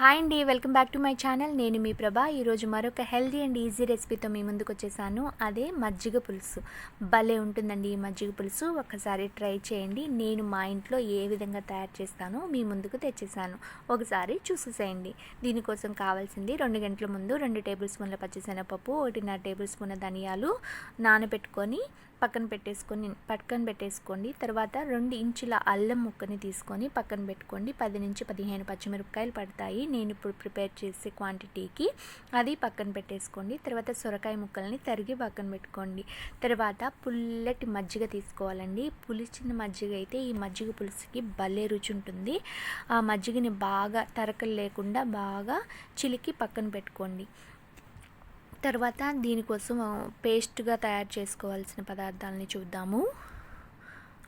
Hi అండి welcome back to my channel. నేను మీ ప్రభా. ఈరోజు మరొక హెల్దీ అండ్ ఈజీ రెసిపీతో మీ ముందుకు వచ్చేసాను. అదే మజ్జిగ పులుసు. భలే ఉంటుందండి ఈ మజ్జిగ పులుసు. ఒకసారి ట్రై చేయండి. నేను మా ఇంట్లో ఏ విధంగా తయారు చేస్తానో మీ ముందుకు తెచ్చేసాను. ఒకసారి చూసేసేయండి. దీనికోసం కావాల్సింది రెండు గంటల ముందు రెండు టేబుల్ స్పూన్ల పచ్చిశనగపప్పు ఒకటిన్నర టేబుల్ స్పూన్ల ధనియాలు నానబెట్టుకొని పక్కన పెట్టేసుకొని పక్కన పెట్టేసుకోండి. తర్వాత రెండు ఇంచుల అల్లం ముక్కని తీసుకొని పక్కన పెట్టుకోండి. పది నుంచి పదిహేను పచ్చిమిరపకాయలు పడతాయి. నేను ఇప్పుడు ప్రిపేర్ చేసే క్వాంటిటీకి అది పక్కన పెట్టేసుకోండి. తర్వాత సొరకాయ ముక్కల్ని తరిగి పక్కన పెట్టుకోండి. తర్వాత పుల్లటి మజ్జిగ తీసుకోవాలండి. పులిచిన మజ్జిగ అయితే ఈ మజ్జిగ పులుసుకి భలే రుచి ఉంటుంది. ఆ మజ్జిగని బాగా తరకలు లేకుండా బాగా చిలికి పక్కన పెట్టుకోండి. తర్వాత దీనికోసం పేస్ట్గా తయారు చేసుకోవాల్సిన పదార్థాలని చూద్దాము.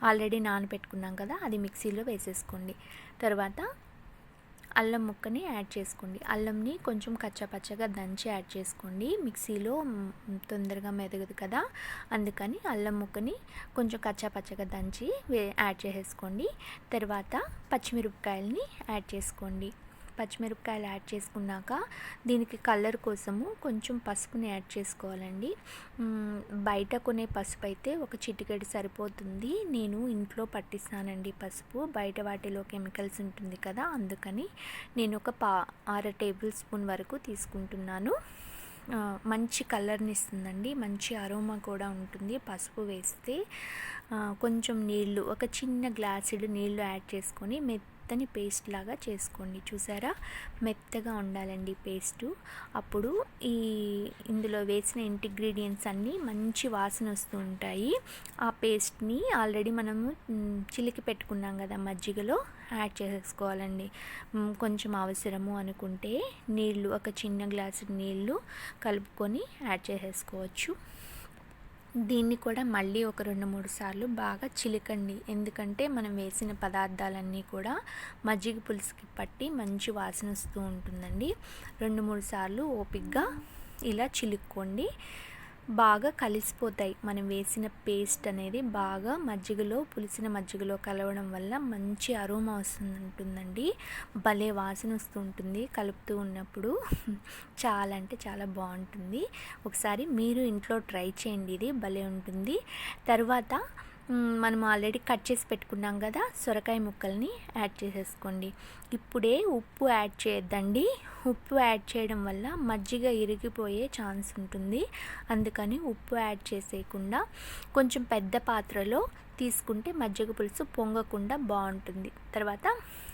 ఆల్రెడీ నానబెట్టుకున్నాం కదా అది మిక్సీలో వేసేసుకోండి. తర్వాత అల్లం ముక్కని యాడ్ చేసుకోండి. అల్లంని కొంచెం కచ్చపచ్చగా దంచి యాడ్ చేసుకోండి. మిక్సీలో తొందరగా మెదగదు కదా అందుకని అల్లం ముక్కని కొంచెం కచ్చపచ్చగా దంచి యాడ్ చేసేసుకోండి. తర్వాత పచ్చిమిరపకాయలని యాడ్ చేసుకోండి. పచ్చిమిరపకాయలు యాడ్ చేసుకున్నాక దీనికి కలర్ కోసము కొంచెం పసుపుని యాడ్ చేసుకోవాలండి. బయట కొనే పసుపు అయితే ఒక చిటికెడు సరిపోతుంది. నేను ఇంట్లో పట్టిస్తానండి పసుపు. బయట వాటిలో కెమికల్స్ ఉంటుంది కదా అందుకని నేను ఒక పా అర టేబుల్ స్పూన్ వరకు తీసుకుంటున్నాను. మంచి కలర్ని ఇస్తుందండి. మంచి అరోమా కూడా ఉంటుంది పసుపు వేస్తే. కొంచెం నీళ్ళు ఒక చిన్న గ్లాసుడు నీళ్ళు యాడ్ చేసుకొని మెత్త మెత్తని పేస్ట్ లాగా చేసుకోండి. చూసారా? మెత్తగా ఉండాలండి పేస్టు. అప్పుడు ఈ ఇందులో వేసిన ఇంటిగ్రీడియంట్స్ అన్నీ మంచి వాసన వస్తూ ఉంటాయి. ఆ పేస్ట్ని ఆల్రెడీ మనము చిలికి పెట్టుకున్నాం కదా మజ్జిగలో యాడ్ చేసేసుకోవాలండి. కొంచెం అవసరము అనుకుంటే నీళ్ళు ఒక చిన్న గ్లాసు నీళ్ళు కలుపుకొని యాడ్ చేసేసుకోవచ్చు. దీన్ని కూడా మళ్ళీ ఒక రెండు మూడు సార్లు బాగా చిలికండి. ఎందుకంటే మనం వేసిన పదార్థాలన్నీ కూడా మజ్జిగ పులుసుకి పట్టి మంచి వాసన వస్తూ ఉంటుందండి. రెండు మూడు సార్లు ఓపిక్గా ఇలా చిలుక్కోండి. బాగా కలిసిపోతాయి. మనం వేసిన పేస్ట్ అనేది బాగా మజ్జిగలో పులిసిన మజ్జిగలో కలవడం వల్ల మంచి అరోమా వస్తుంటుందండి భలే వాసన వస్తుంటుంది కలుపుతూ ఉన్నప్పుడు. చాలా అంటే చాలా బాగుంటుంది. ఒకసారి మీరు ఇంట్లో ట్రై చేయండి. ఇది భలే ఉంటుంది. తర్వాత మనం ఆల్రెడీ కట్ చేసి పెట్టుకున్నాం కదా సొరకాయ ముక్కల్ని యాడ్ చేసేసుకోండి. ఇప్పుడే ఉప్పు యాడ్ చేయొద్దండి. ఉప్పు యాడ్ చేయడం వల్ల మజ్జిగ ఇరిగిపోయే ఛాన్స్ ఉంటుంది. అందుకని ఉప్పు యాడ్ చేసేయకుండా కొంచెం పెద్ద పాత్రలో తీసుకుంటే మజ్జిగ పులుసు పొంగకుండా బాగుంటుంది. తర్వాత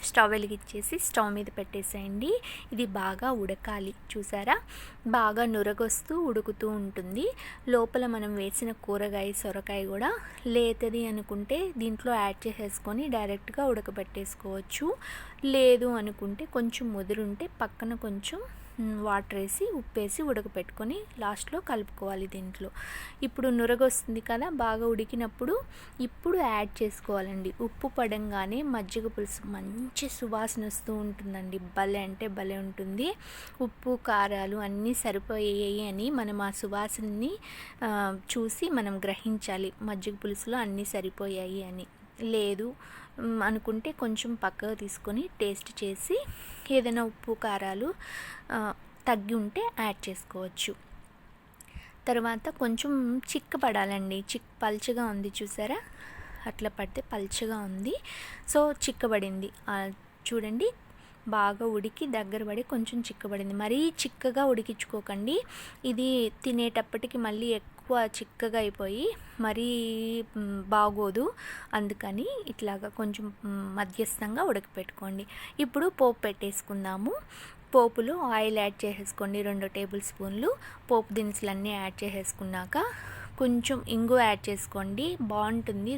స్టవ్ వెలిగించేసి స్టవ్ మీద పెట్టేసేయండి. ఇది బాగా ఉడకాలి. చూసారా? బాగా నురగొస్తూ ఉడుకుతూ ఉంటుంది. లోపల మనం వేసిన కూరగాయ సొరకాయ కూడా లేతది అనుకుంటే దీంట్లో యాడ్ చేసేసుకొని డైరెక్ట్గా ఉడకబెట్టేసుకోవచ్చు. లేదు అనుకుంటే కొంచెం ముదురుంటే పక్కన కొంచెం వాటర్ వేసి ఉప్పు వేసి ఉడకపెట్టుకొని లాస్ట్లో కలుపుకోవాలి దీంట్లో. ఇప్పుడు నురగొస్తుంది కదా బాగా ఉడికినప్పుడు ఇప్పుడు యాడ్ చేసుకోవాలండి. ఉప్పు పడంగానే మజ్జిగ పులుసు మంచి సువాసన వస్తూ ఉంటుందండి. భలే అంటే భలే ఉంటుంది. ఉప్పు కారాలు అన్నీ సరిపోయాయి అని మనం ఆ సువాసనని చూసి మనం గ్రహించాలి. మజ్జిగ పులుసులో అన్నీ సరిపోయాయి అని. లేదు అనుకుంటే కొంచెం పక్కగా తీసుకొని టేస్ట్ చేసి ఏదైనా ఉప్పు కారాలు తగ్గి ఉంటే యాడ్ చేసుకోవచ్చు. తర్వాత కొంచెం చిక్క పడాలండి. చిక్ పల్చగా ఉంది చూసారా? అట్లా పడితే పల్చగా ఉంది. సో చిక్కబడింది చూడండి. బాగా ఉడికి దగ్గర పడి కొంచెం చిక్కబడింది. మరీ చిక్కగా ఉడికించుకోకండి. ఇది తినేటప్పటికి మళ్ళీ ఎక్కువ చిక్కగా అయిపోయి మరీ బాగోదు. అందుకని ఇట్లాగా కొంచెం మధ్యస్థంగా ఉడకపెట్టుకోండి. ఇప్పుడు పోపు పెట్టేసుకుందాము. పోపులో ఆయిల్ యాడ్ చేసేసుకోండి. రెండు టేబుల్ స్పూన్లు పోపు దినుసులన్నీ యాడ్ చేసేసుకున్నాక కొంచెం ఇంగువ యాడ్ చేసుకోండి. బాగుంటుంది.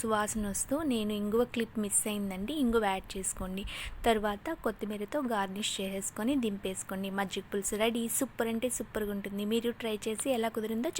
సువాసన వస్తూ నేను ఇంగువ క్లిప్ మిస్ అయిందండి. ఇంగువ యాడ్ చేసుకోండి. తర్వాత కొత్తిమీరతో గార్నిష్ చేసేసుకొని దింపేసుకోండి. మజ్జిగ పులుసు రెడీ. సూపర్ అంటే సూపర్గా ఉంటుంది మీరు ట్రై చేసి ఎలా కుదిరిందో